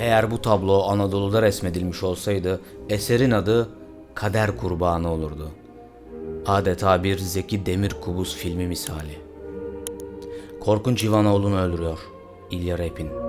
Eğer bu tablo Anadolu'da resmedilmiş olsaydı eserin adı Kader Kurbanı olurdu. Adeta bir Zeki Demirkubuz filmi misali. Korkunç Ivanoğlu'nu öldürüyor. İlya Repin.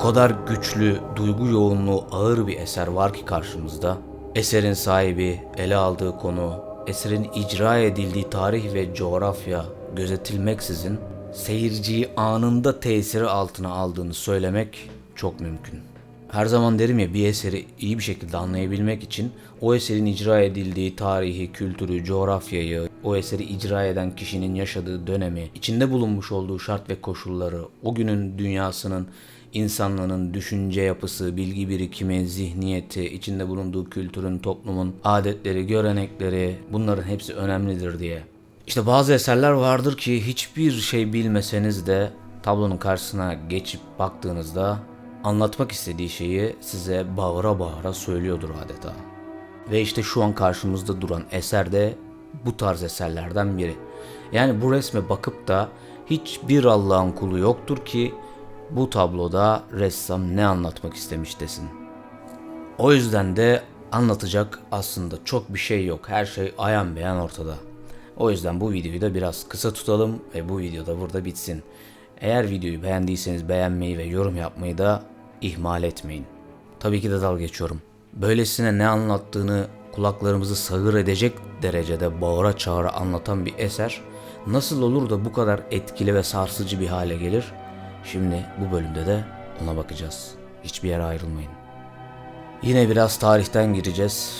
Kadar güçlü, duygu yoğunluğu ağır bir eser var ki karşımızda. Eserin sahibi, ele aldığı konu, eserin icra edildiği tarih ve coğrafya gözetilmeksizin seyirciyi anında tesiri altına aldığını söylemek çok mümkün. Her zaman derim ya bir eseri iyi bir şekilde anlayabilmek için o eserin icra edildiği tarihi, kültürü, coğrafyayı, o eseri icra eden kişinin yaşadığı dönemi, içinde bulunmuş olduğu şart ve koşulları, o günün dünyasının, insanlığının düşünce yapısı, bilgi birikimi, zihniyeti, içinde bulunduğu kültürün, toplumun adetleri, görenekleri bunların hepsi önemlidir diye. İşte bazı eserler vardır ki hiçbir şey bilmeseniz de tablonun karşısına geçip baktığınızda anlatmak istediği şeyi size bağıra bağıra söylüyordur adeta. Ve işte şu an karşımızda duran eser de bu tarz eserlerden biri. Yani bu resme bakıp da hiçbir Allah'ın kulu yoktur ki bu tabloda ressam ne anlatmak istemiş desin. O yüzden de anlatacak aslında çok bir şey yok. Her şey ayan beyan ortada. O yüzden bu videoyu da biraz kısa tutalım ve bu video da burada bitsin. Eğer videoyu beğendiyseniz beğenmeyi ve yorum yapmayı da ihmal etmeyin. Tabii ki de dalga geçiyorum. Böylesine ne anlattığını kulaklarımızı sağır edecek derecede bağıra çağıra anlatan bir eser nasıl olur da bu kadar etkili ve sarsıcı bir hale gelir? Şimdi bu bölümde de ona bakacağız. Hiçbir yere ayrılmayın. Yine biraz tarihten gireceğiz.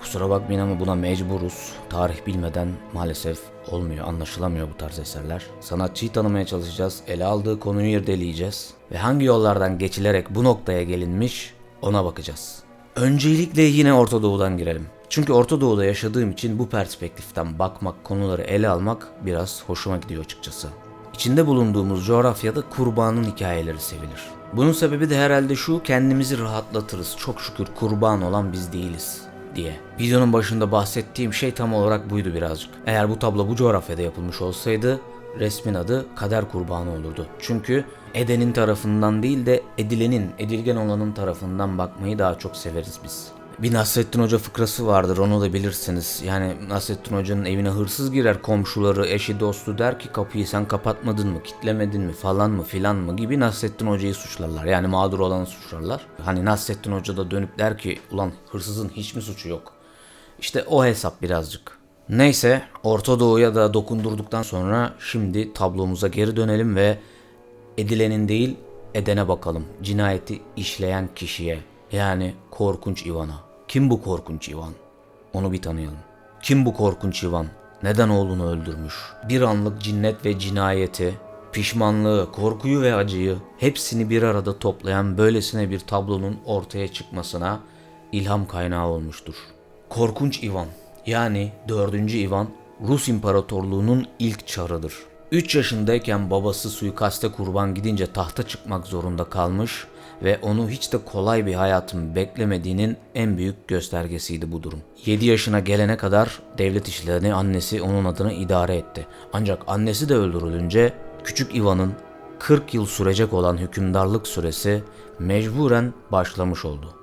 Kusura bakmayın ama buna mecburuz. Tarih bilmeden maalesef olmuyor, anlaşılamıyor bu tarz eserler. Sanatçıyı tanımaya çalışacağız, ele aldığı konuyu irdeleyeceğiz. Ve hangi yollardan geçilerek bu noktaya gelinmiş ona bakacağız. Öncelikle yine Orta Doğu'dan girelim. Çünkü Orta Doğu'da yaşadığım için bu perspektiften bakmak, konuları ele almak biraz hoşuma gidiyor açıkçası. İçinde bulunduğumuz coğrafyada kurbanın hikayeleri sevilir. Bunun sebebi de herhalde şu kendimizi rahatlatırız. Çok şükür kurban olan biz değiliz diye. Videonun başında bahsettiğim şey tam olarak buydu birazcık. Eğer bu tablo bu coğrafyada yapılmış olsaydı resmin adı kader kurbanı olurdu. Çünkü edenin tarafından değil de edilenin, edilgen olanın tarafından bakmayı daha çok severiz biz. Bir Nasrettin Hoca fıkrası vardır onu da bilirsiniz. Yani Nasrettin Hoca'nın evine hırsız girer komşuları, eşi, dostu der ki kapıyı sen kapatmadın mı, kitlemedin mi falan mı filan mı gibi Nasrettin Hoca'yı suçlarlar. Yani mağdur olanı suçlarlar. Hani Nasrettin Hoca da dönüp der ki ulan hırsızın hiç mi suçu yok? İşte o hesap birazcık. Neyse Orta Doğu'ya da dokundurduktan sonra şimdi tablomuza geri dönelim ve edilenin değil edene bakalım. Cinayeti işleyen kişiye yani korkunç Ivan'a. Kim bu korkunç Ivan? Onu bir tanıyalım. Kim bu korkunç Ivan? Neden oğlunu öldürmüş? Bir anlık cinnet ve cinayeti, pişmanlığı, korkuyu ve acıyı hepsini bir arada toplayan böylesine bir tablonun ortaya çıkmasına ilham kaynağı olmuştur. Korkunç Ivan yani 4. Ivan Rus İmparatorluğu'nun ilk çarıdır. 3 yaşındayken babası suikaste kurban gidince tahta çıkmak zorunda kalmış ve onu hiç de kolay bir hayatın beklemediğinin en büyük göstergesiydi bu durum. 7 yaşına gelene kadar devlet işlerini annesi onun adına idare etti. Ancak annesi de öldürülünce küçük Ivan'ın 40 yıl sürecek olan hükümdarlık süresi mecburen başlamış oldu.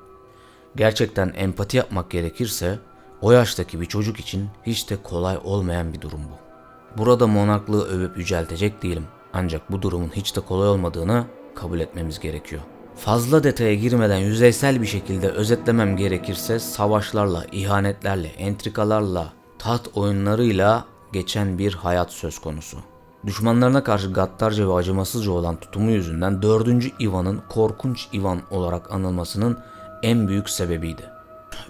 Gerçekten empati yapmak gerekirse o yaştaki bir çocuk için hiç de kolay olmayan bir durum bu. Burada monarklığı övüp yüceltecek değilim. Ancak bu durumun hiç de kolay olmadığını kabul etmemiz gerekiyor. Fazla detaya girmeden yüzeysel bir şekilde özetlemem gerekirse savaşlarla, ihanetlerle, entrikalarla, taht oyunlarıyla geçen bir hayat söz konusu. Düşmanlarına karşı gaddarca ve acımasızca olan tutumu yüzünden 4. Ivan'ın korkunç Ivan olarak anılmasının en büyük sebebiydi.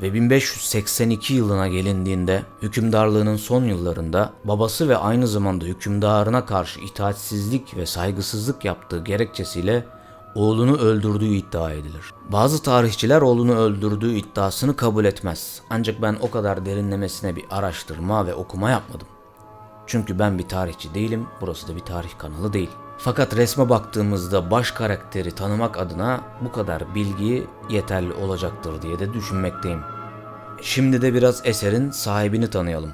Ve 1582 yılına gelindiğinde hükümdarlığının son yıllarında babası ve aynı zamanda hükümdarına karşı itaatsizlik ve saygısızlık yaptığı gerekçesiyle oğlunu öldürdüğü iddia edilir. Bazı tarihçiler oğlunu öldürdüğü iddiasını kabul etmez. Ancak ben o kadar derinlemesine bir araştırma ve okuma yapmadım. Çünkü ben bir tarihçi değilim, burası da bir tarih kanalı değil. Fakat resme baktığımızda baş karakteri tanımak adına bu kadar bilgi yeterli olacaktır diye de düşünmekteyim. Şimdi de biraz eserin sahibini tanıyalım.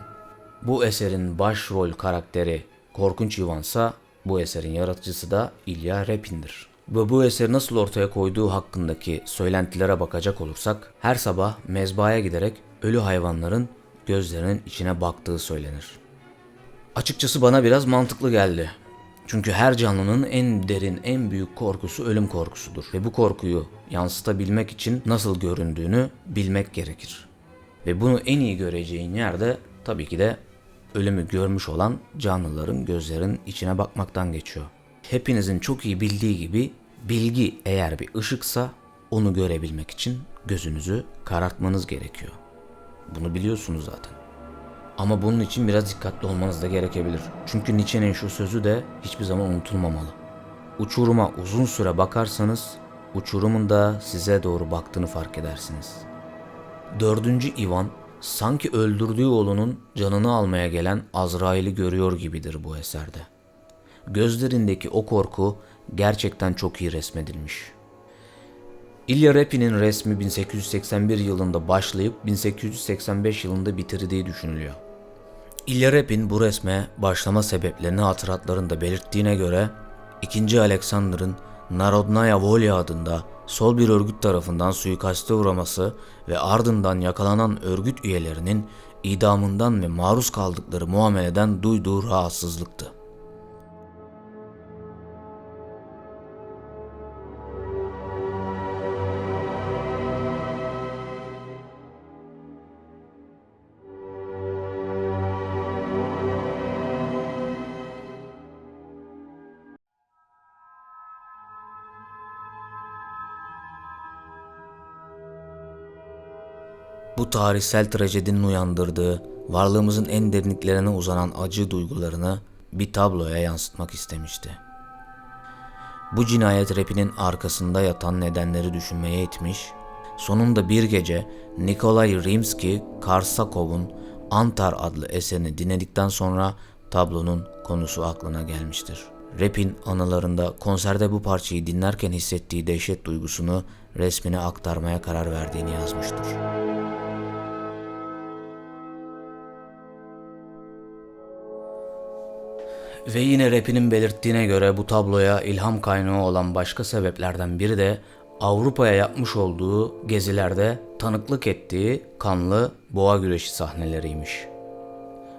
Bu eserin başrol karakteri Korkunç Ivansa bu eserin yaratıcısı da İlya Repin'dir. Ve bu eseri nasıl ortaya koyduğu hakkındaki söylentilere bakacak olursak her sabah mezbahaya giderek ölü hayvanların gözlerinin içine baktığı söylenir. Açıkçası bana biraz mantıklı geldi. Çünkü her canlının en derin, en büyük korkusu ölüm korkusudur. Ve bu korkuyu yansıtabilmek için nasıl göründüğünü bilmek gerekir. Ve bunu en iyi göreceğin yerde tabii ki de ölümü görmüş olan canlıların gözlerin içine bakmaktan geçiyor. Hepinizin çok iyi bildiği gibi bilgi eğer bir ışıksa onu görebilmek için gözünüzü karartmanız gerekiyor. Bunu biliyorsunuz zaten. Ama bunun için biraz dikkatli olmanız da gerekebilir. Çünkü Nietzsche'nin şu sözü de hiçbir zaman unutulmamalı. Uçuruma uzun süre bakarsanız uçurumun da size doğru baktığını fark edersiniz. Dördüncü Ivan sanki öldürdüğü oğlunun canını almaya gelen Azrail'i görüyor gibidir bu eserde. Gözlerindeki o korku gerçekten çok iyi resmedilmiş. İlya Repin'in resmi 1881 yılında başlayıp 1885 yılında bitirdiği düşünülüyor. İlya Repin bu resme başlama sebeplerini hatıratlarında belirttiğine göre 2. Alexander'ın Narodnaya Volya adında sol bir örgüt tarafından suikaste uğraması ve ardından yakalanan örgüt üyelerinin idamından ve maruz kaldıkları muameleden duyduğu rahatsızlıktı. Bu tarihsel trajedinin uyandırdığı, varlığımızın en derinliklerine uzanan acı duygularını bir tabloya yansıtmak istemişti. Bu cinayet rapinin arkasında yatan nedenleri düşünmeye itmiş, sonunda bir gece Nikolay Rimski-Karsakov'un Antar adlı eserini dinledikten sonra tablonun konusu aklına gelmiştir. Rap'in anılarında konserde bu parçayı dinlerken hissettiği dehşet duygusunu resmine aktarmaya karar verdiğini yazmıştır. Ve yine rapinin belirttiğine göre bu tabloya ilham kaynağı olan başka sebeplerden biri de Avrupa'ya yapmış olduğu gezilerde tanıklık ettiği kanlı boğa güreşi sahneleriymiş.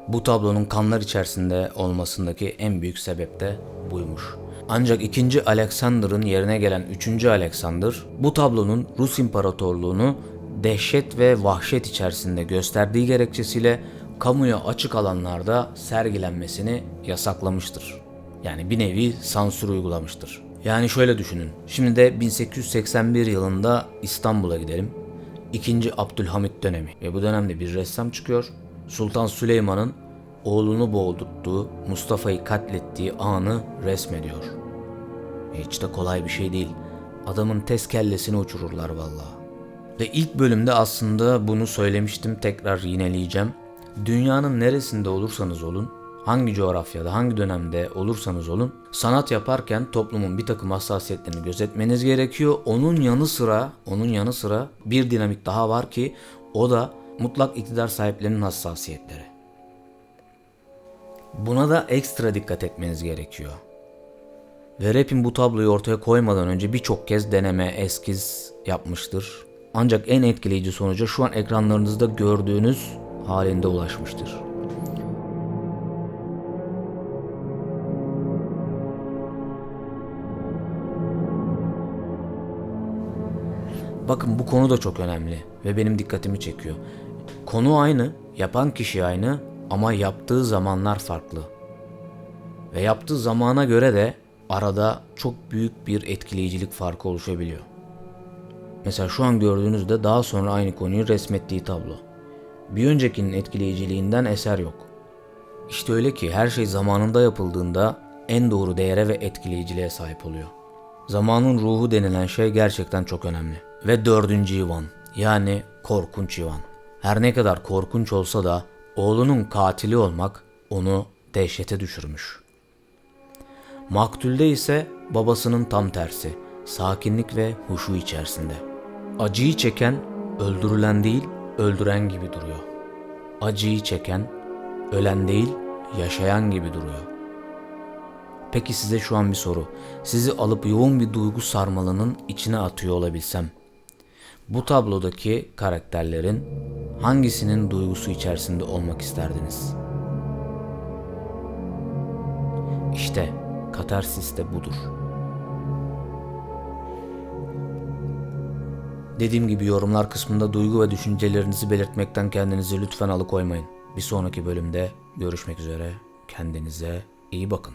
Bu tablonun kanlar içerisinde olmasındaki en büyük sebep de buymuş. Ancak 2. Alexander'ın yerine gelen 3. Alexander bu tablonun Rus İmparatorluğunu dehşet ve vahşet içerisinde gösterdiği gerekçesiyle kamuya açık alanlarda sergilenmesini yasaklamıştır. Yani bir nevi sansür uygulamıştır. Yani şöyle düşünün. Şimdi de 1881 yılında İstanbul'a gidelim. İkinci Abdülhamit dönemi ve bu dönemde bir ressam çıkıyor. Sultan Süleyman'ın oğlunu boğdurttuğu, Mustafa'yı katlettiği anı resmediyor. Hiç de kolay bir şey değil. Adamın tez kellesini uçururlar vallahi. Ve ilk bölümde aslında bunu söylemiştim tekrar yineleyeceğim. Dünyanın neresinde olursanız olun, hangi coğrafyada, hangi dönemde olursanız olun, sanat yaparken toplumun bir takım hassasiyetlerini gözetmeniz gerekiyor. Onun yanı sıra, onun yanı sıra bir dinamik daha var ki o da mutlak iktidar sahiplerinin hassasiyetleri. Buna da ekstra dikkat etmeniz gerekiyor. Ve rap'in bu tabloyu ortaya koymadan önce birçok kez deneme, eskiz yapmıştır. Ancak en etkileyici sonuca şu an ekranlarınızda gördüğünüz halinde ulaşmıştır. Bakın bu konu da çok önemli ve benim dikkatimi çekiyor. Konu aynı, yapan kişi aynı ama yaptığı zamanlar farklı. Ve yaptığı zamana göre de arada çok büyük bir etkileyicilik farkı oluşabiliyor. Mesela şu an gördüğünüzde daha sonra aynı konuyu resmettiği tablo. Bir öncekinin etkileyiciliğinden eser yok. İşte öyle ki her şey zamanında yapıldığında en doğru değere ve etkileyiciliğe sahip oluyor. Zamanın ruhu denilen şey gerçekten çok önemli. Ve dördüncü Ivan yani korkunç Ivan. Her ne kadar korkunç olsa da oğlunun katili olmak onu dehşete düşürmüş. Maktulde ise babasının tam tersi, sakinlik ve huşu içerisinde. Acıyı çeken öldürülen değil, öldüren gibi duruyor. Acıyı çeken ölen değil, yaşayan gibi duruyor. Peki size şu an bir soru. Sizi alıp yoğun bir duygu sarmalının içine atıyor olabilsem. Bu tablodaki karakterlerin hangisinin duygusu içerisinde olmak isterdiniz? İşte katarsis de budur. Dediğim gibi yorumlar kısmında duygu ve düşüncelerinizi belirtmekten kendinizi lütfen alıkoymayın. Bir sonraki bölümde görüşmek üzere. Kendinize iyi bakın.